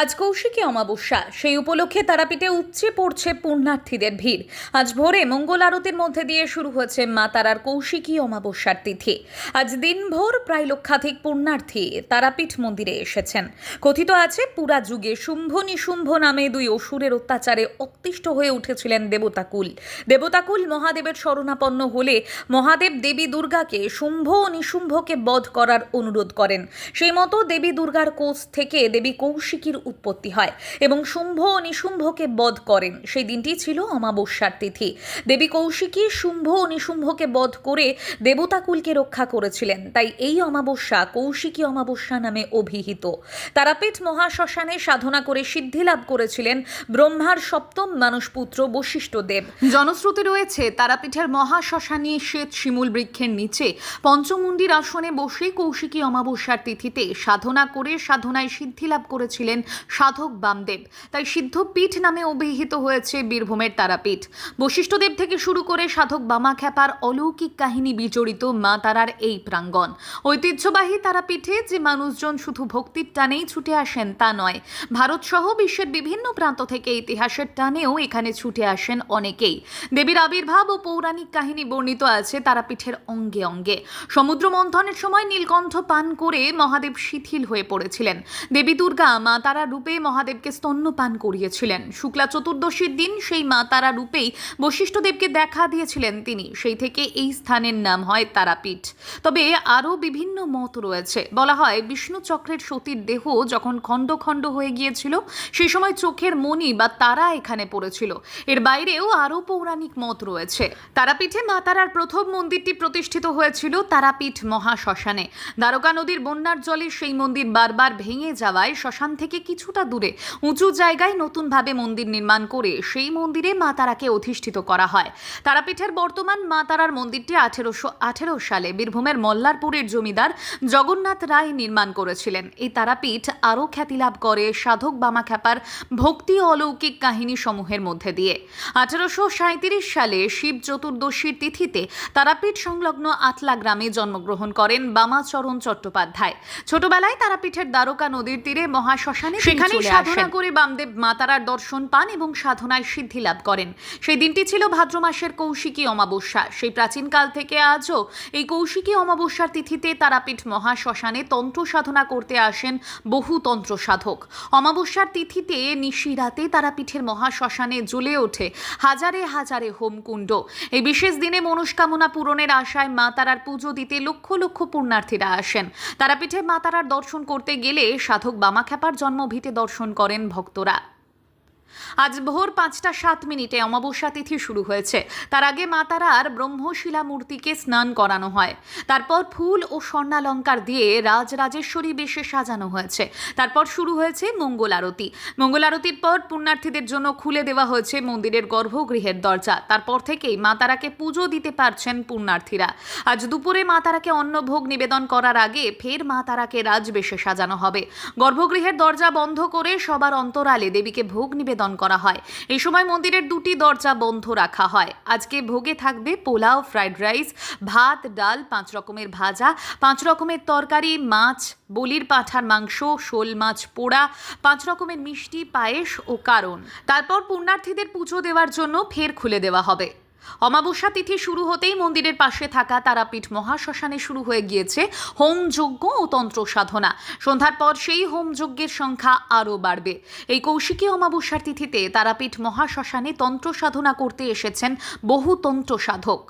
আজ কৌশিকী অমাবস্যা। সেই উপলক্ষে তারাপীঠে উপচে পড়ছে পুণ্যার্থীদের ভিড়। আজ ভোরে মঙ্গল আরতির মধ্যে দিয়ে শুরু হয়েছে মা তারার কৌশিকী অমাবস্যার তিথি। আজ দিনভর প্রায় লক্ষাধিক পুণ্যার্থী তারাপীঠ মন্দিরে এসেছেন। কথিত আছে, পুরা যুগে শুম্ভ নিশুম্ভ নামে দুই অসুরের অত্যাচারে অতিষ্ঠ হয়ে উঠেছিলেন দেবতাকুল। দেবতাকুল মহাদেবের শরণাপন্ন হলে মহাদেব দেবী দুর্গাকে শুম্ভ ও নিশুম্ভকে বধ করার অনুরোধ করেন। সেই মতো দেবী দুর্গার কোষ থেকে দেবী কৌশিকীর উৎপত্তি হয় এবং শুম্ভ ও নিশুম্ভকে বধ করেন। সেই দিনটি ছিল অমাবস্যার তিথি। দেবী কৌশিকী শুম্ভ ও নিশুম্ভকে বধ করে দেবতাকুলকে রক্ষা করেছিলেন। তাই এই অমাবস্যা কৌশিকী অমাবস্যা নামে অভিহিত। তারাপীঠ মহাশ্মশানে সাধনা করে সিদ্ধি লাভ করেছিলেন ব্রহ্মার সপ্তম মানুষপুত্র বশিষ্ঠ দেব। জনশ্রুতি রয়েছে, তারাপীঠের মহাশ্মশানী শ্বেত শিমুল বৃক্ষের নিচে পঞ্চমুণ্ডির আসনে বসে কৌশিকী অমাবস্যার তিথিতে সাধনা করে সাধনায় সিদ্ধি লাভ করেছিলেন সাধক বামদেব। তাই সিদ্ধপীঠ নামে অভিহিত হয়েছে বীরভূমের তারাপীঠ। বশিষ্ঠদেব থেকে শুরু করে সাধক বামাখ্যাপার অলৌকিক কাহিনী বিজড়িত মা তারার এই প্রাঙ্গণ। ঐতিহ্যবাহী তারাপীঠে যে মানুষজন শুধু ভক্তির টানেই ছুটে আসেন তা নয়, ভারতসহ বিশ্বের বিভিন্ন প্রান্ত থেকে ইতিহাসের টানেও এখানে ছুটে আসেন অনেকেই। দেবীর আবির্ভাব ও পৌরাণিক কাহিনী বর্ণিত আছে তারাপীঠের অঙ্গে অঙ্গে। সমুদ্র মন্থনের সময় নীলকণ্ঠ পান করে মহাদেব শিথিল হয়ে পড়েছিলেন। দেবী দুর্গা, মা তারা রূপে মহাদেবকে স্তন্যপান করিয়েছিলেন। শুক্লা চতুর্দশীর দিন সেই মা তারা রূপেই বশিষ্ঠদেবকে দেখা দিয়েছিলেন তিনি। সেই থেকে এই স্থানের নাম হয় তারাপীঠ। তবে আরও বিভিন্ন মত রয়েছে। বলা হয়, বিষ্ণু চক্রের সতীর দেহ যখন খণ্ড খণ্ড হয়ে গিয়েছিল সেই সময় চোখের মণি বা তারা এখানে পড়েছিল। এর বাইরেও আরও পৌরাণিক মত রয়েছে। তারাপীঠে মা তারার প্রথম মন্দিরটি প্রতিষ্ঠিত হয়েছিল তারাপীঠ মহাশ্মশানে। দ্বারকা নদীর বন্যার জলে সেই মন্দির বারবার ভেঙে যাওয়ায় শ্মশান থেকে কিছুটা দূরে। উঁচু জায়গায় নতুনভাবে মন্দির নির্মাণ করে সেই মন্দিরে মা তারাকে অধিষ্ঠিত করা হয়। তারাপীঠের বর্তমান মা তারার মন্দিরটি আঠেরোশো আঠেরো সালে বীরভূমের মল্লারপুরের জমিদার জগন্নাথ রায় নির্মাণ করেছিলেন। এই তারাপীঠ আরও খ্যাতি লাভ করে সাধক বামাখ্যাপার ভক্তি অলৌকিক কাহিনী সমূহের মধ্যে দিয়ে। আঠেরোশো সালে শিব চতুর্দশীর তিথিতে তারাপীঠ সংলগ্ন আতলা গ্রামে জন্মগ্রহণ করেন বামাচরণ চট্টোপাধ্যায়। ছোটবেলায় তারাপীঠের দ্বারকা নদীর তীরে মহাশ্মশানে সেখানে সাধনা করে বামদেব মাতারার দর্শন পান এবং সাধনায় সিদ্ধি লাভ করেন। সেই দিনটি ছিল ভাদ্র মাসের কৌশিকী অমাবস্যা। সেই প্রাচীনকাল থেকে আজও এই কৌশিকী অমাবস্যার তিথিতে তারাপীঠ মহাশ্মশানে তন্ত্র সাধনা করতে আসেন বহু তন্ত্র সাধক। অমাবস্যার তিথিতে নিশিরাতে তারাপীঠের মহাশ্মশানে জ্বলে ওঠে হাজারে হাজারে হোমকুণ্ড। এই বিশেষ দিনে মনস্কামনা পূরণের আশায় মা তারার পুজো দিতে লক্ষ লক্ষ পুণ্যার্থীরা আসেন। তারাপীঠে মা তারার দর্শন করতে গেলে সাধক বামাখ্যাপার জন্মভিটে দর্শন করেন ভক্তরা। আজ ভোর পাঁচটা সাত মিনিটে অমাবস্যা তিথি শুরু হয়েছে। তার আগে মা তারার ব্রহ্মশিলা মূর্তিকে স্নান করানো হয়। তারপর ফুল ও স্বর্ণালঙ্কার দিয়ে রাজরাজেশ্বরী বেশে সাজানো হয়েছে। তারপর শুরু হয়েছে মঙ্গল আরতি। মঙ্গল আরতির পর পুণ্যার্থীদের জন্য খুলে দেওয়া হয়েছে মন্দিরের গর্ভগৃহের দরজা। তারপর থেকেই মা তারাকে পুজো দিতে পারছেন পুণ্যার্থীরা। আজ দুপুরে মা তারাকে অন্নভোগ নিবেদন করার আগে ফের মা তারাকে রাজবেশে সাজানো হবে। গর্ভগৃহের দরজা বন্ধ করে সবার অন্তরালে দেবীকে ভোগ নিবেদন করা হয়। এই সময় মন্দিরের দুটি দরজা বন্ধ রাখা হয়। আজকে ভোগে থাকবে পোলাও, ফ্রাইড রাইস, ভাত, ডাল, পাঁচ রকমের ভাজা, পাঁচ রকমের তরকারি, মাছ, বলির পাঁঠার মাংস, শোল মাছ পোড়া, পাঁচ রকমের মিষ্টি, পায়েস ও কারণ। তারপর পুণ্যার্থীদের পুজো দেওয়ার জন্য ফের খুলে দেওয়া হবে। অমাবস্যা তিথি শুরু হতেই মন্দিরের পাশে থাকা তারাপীঠ মহাশ্মশানে শুরু হয়ে গিয়েছে হোমযজ্ঞ ও তন্ত্র সাধনা। সন্ধ্যার পর সেই হোম যজ্ঞের সংখ্যা আরও বাড়বে। এই কৌশিকী অমাবস্যার তিথিতে তারাপীঠ মহাশ্মশানে তন্ত্র সাধনা করতে এসেছেন বহু তন্ত্র সাধক।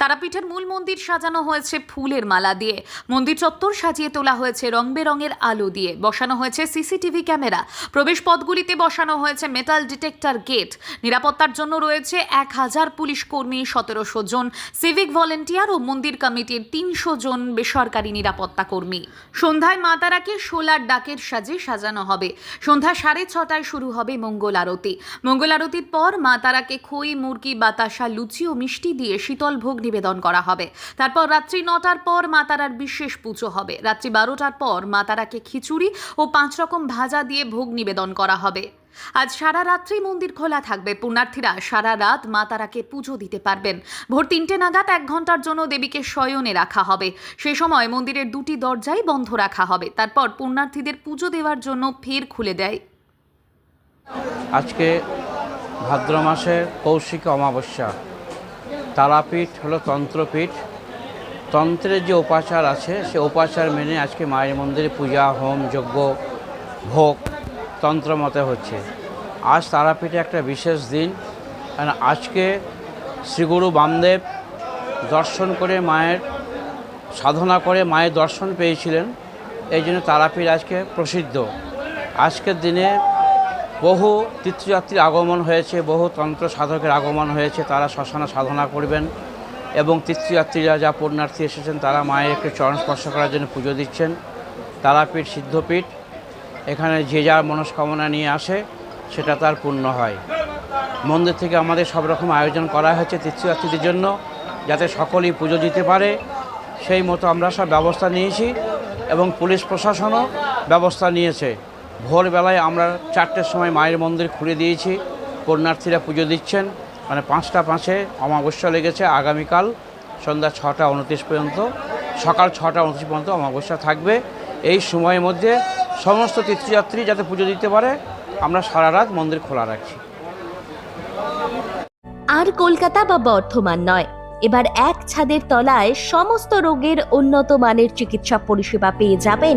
তারাপীঠের মূল মন্দির সাজানো হয়েছে ফুলের মালা দিয়ে। মন্দির চত্বর সাজিয়ে তোলা হয়েছে রং বেরঙের আলো দিয়ে। বসানো হয়েছে সিসিটিভি ক্যামেরা। প্রবেশ পথগুলিতে বসানো হয়েছে মেটাল ডিটেক্টর গেট নিরাপত্তার জন্য রয়েছে এক হাজার পুলিশ কর্মী, সতেরোশো জন সিভিক ভলেন্টিয়ার ও মন্দির কমিটির তিনশো জন বেসরকারি নিরাপত্তা কর্মী। সন্ধ্যায় মাতারাকে সোলার ডাকের সাজে সাজানো হবে। সন্ধ্যা সাড়ে ছটায় শুরু হবে মঙ্গল আরতি। মঙ্গল আরতির পর মা তারাকে খই, মুরগি, বাতাসা, লুচি ও মিষ্টি দিয়ে শীতল ভোগ নিবেদন করা হবে। তারপর রাত্রি নটার পর মা তারার বিশেষ পুজো হবে। রাত্রি বারোটার পর মা তারাকে খিচুড়ি ও পাঁচ রকম ভাজা দিয়ে ভোগ নিবেদন করা হবে। আজ সারা রাত্রি মন্দির খোলা থাকবে। পুণ্যার্থীরা সারা রাত মা তারাকে পুজো দিতে পারবেন। ভোর তিনটে নাগাদ এক ঘণ্টার জন্য দেবীকে শয়নে রাখা হবে। সে সময় মন্দিরের দুটি দরজাই বন্ধ রাখা হবে। তারপর পুণ্যার্থীদের পুজো দেওয়ার জন্য ফের খুলে দেয়। আজকে ভাদ্র মাসের কৌশিক অমাবস্যা। তারাপীঠ হলো তন্ত্রপীঠ। তন্ত্রের যে উপাচার আছে, সে উপাচার মেনে আজকে মায়ের মন্দিরে পূজা, হোম, যজ্ঞ, ভোগ তন্ত্র মতে হচ্ছে। আজ তারাপীঠে একটা বিশেষ দিন। কারণ আজকে শ্রীগুরু বামদেব দর্শন করে মায়ের, সাধনা করে মায়ের দর্শন পেয়েছিলেন। এই জন্য তারাপীঠ আজকে প্রসিদ্ধ। আজকের দিনে বহু তীর্থযাত্রীর আগমন হয়েছে, বহু তন্ত্র সাধকের আগমন হয়েছে, তারা শ্মশানে সাধনা করবেন এবং তীর্থযাত্রীরা যা পুণ্যার্থী এসেছেন, তারা মায়ের একটু চরণ স্পর্শ করার জন্য পুজো দিচ্ছেন। তারাপীঠ, সিদ্ধপীঠ, এখানে যে যার মনস্কামনা নিয়ে আসে, সেটা তার পূর্ণ হয়। মন্দির থেকে আমাদের সব রকম আয়োজন করা হয়েছে তীর্থযাত্রীদের জন্য, যাতে সকলেই পুজো দিতে পারে। সেই মতো আমরা সব ব্যবস্থা নিয়েছি এবং পুলিশ প্রশাসনও ব্যবস্থা নিয়েছে। ভোরবেলায় আমরা চারটের সময় মায়ের মন্দির খুলে দিয়েছি। পুণ্যার্থীরা পুজো দিচ্ছেন। মানে পাঁচটা পাঁচে অমাবস্যা লেগেছে। আগামীকাল সন্ধ্যা ছটা উনত্রিশ পর্যন্ত, সকাল ছটা উনত্রিশ পর্যন্ত অমাবস্যা থাকবে। এই সময়ের মধ্যে সমস্ত তীর্থযাত্রী যাতে পুজো দিতে পারে, আমরা সারা রাত মন্দির খোলা রাখছি। আর কলকাতা বা বর্ধমান নয়। এবার এক ছাদের তলায় সমস্ত রোগের উন্নত মানের চিকিৎসা পরিষেবা পেয়ে যাবেন